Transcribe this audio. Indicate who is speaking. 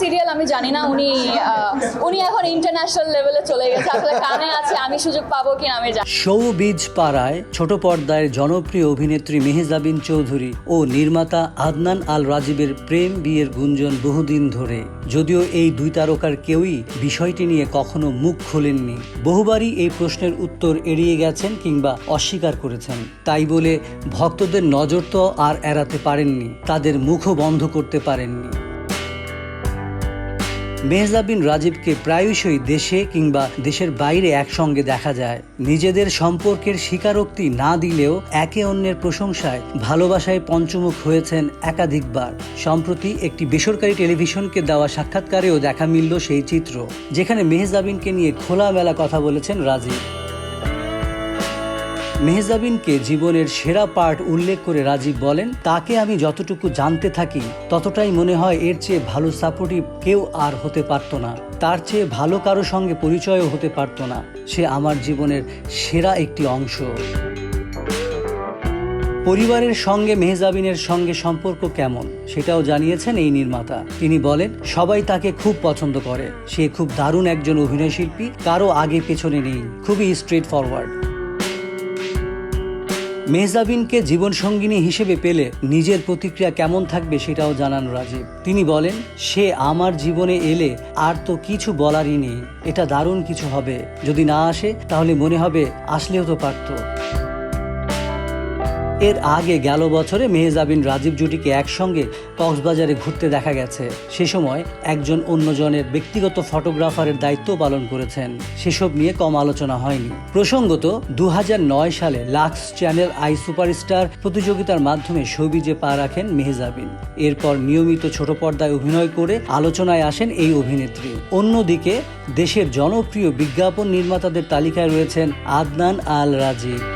Speaker 1: Serial আমি জানি না, উনি উনি এখন ইন্টারন্যাশনাল লেভেলে চলে গেছে। আসলে কানে আছে, আমি সুযোগ পাবো কিনা আমি জানি।
Speaker 2: শোবিজ পাড়ায় ছোট পর্দায় জনপ্রিয় অভিনেত্রী মেহজাবিন চৌধুরী ও নির্মাতা আদনান আল রাজীবের প্রেম বিয়ের গুঞ্জন বহুদিন ধরে। যদিও এই দুই তারকার কেউই বিষয়টি নিয়ে কখনো মুখ খোলেননি। বহুবারই এই প্রশ্নের উত্তর এড়িয়ে গেছেন কিংবা অস্বীকার করেছেন। তাই বলে ভক্তদের নজর তো আর এড়াতে পারেননি, তাদের মুখও বন্ধ করতে পারেননি। মেহজাবিন রাজীবকে প্রায়শই দেশে কিংবা দেশের বাইরে একসঙ্গে দেখা যায়। নিজেদের সম্পর্কের স্বীকারোক্তি না দিলেও একে অন্যের প্রশংসায় ভালোবাসায় পঞ্চমুখ হয়েছেন একাধিকবার। সম্প্রতি একটি বেসরকারি টেলিভিশনকে দেওয়া সাক্ষাৎকারেও দেখা মিলল সেই চিত্র, যেখানে মেহজাবিনকে নিয়ে খোলামেলা কথা বলেছেন রাজীব। মেহজাবিনকে জীবনের সেরা পার্ট উল্লেখ করে রাজীব বলেন, তাকে আমি যতটুকু জানতে থাকি, ততটাই মনে হয় এর চেয়ে ভালো সাপোর্টিভ কেউ আর হতে পারত না। তার চেয়ে ভালো কারও সঙ্গে পরিচয়ও হতে পারত না। সে আমার জীবনের সেরা একটি অংশ। পরিবারের সঙ্গে মেহজাবিনের সঙ্গে সম্পর্ক কেমন, সেটাও জানিয়েছেন এই নির্মাতা। তিনি বলেন, সবাই তাকে খুব পছন্দ করে। সে খুব দারুণ একজন অভিনয়শিল্পী, কারও আগে পেছনে নেই। খুবই স্ট্রেট ফরওয়ার্ড মেহজাবিনকে জীবনসঙ্গিনী হিসেবে পেলে নিজের প্রতিক্রিয়া কেমন থাকবে সেটাও জানান রাজীব। তিনি বলেন, সে আমার জীবনে এলে আর তো কিছু বলারই নেই। এটা দারুণ কিছু হবে। যদি না আসে, তাহলে মনে হবে আসলেও তো পারতো। এর আগে গেল বছরে মেহজাবিন রাজীব জুটিকে একসঙ্গে কক্সবাজারে ঘুরতে দেখা গেছে। সে সময় একজন অন্যজনের ব্যক্তিগত ফটোগ্রাফারের দায়িত্ব পালন করেছেন। সেসব নিয়ে কম আলোচনা হয়নি। প্রসঙ্গত দু হাজার নয় সালে লাক্স চ্যানেল আই সুপারস্টার প্রতিযোগিতার মাধ্যমে সবিজে পা রাখেন মেহজাবিন এরপর নিয়মিত ছোট পর্দায় অভিনয় করে আলোচনায় আসেন এই অভিনেত্রী। অন্যদিকে, দেশের জনপ্রিয় বিজ্ঞাপন নির্মাতাদের তালিকায় রয়েছেন আদনান আল রাজীব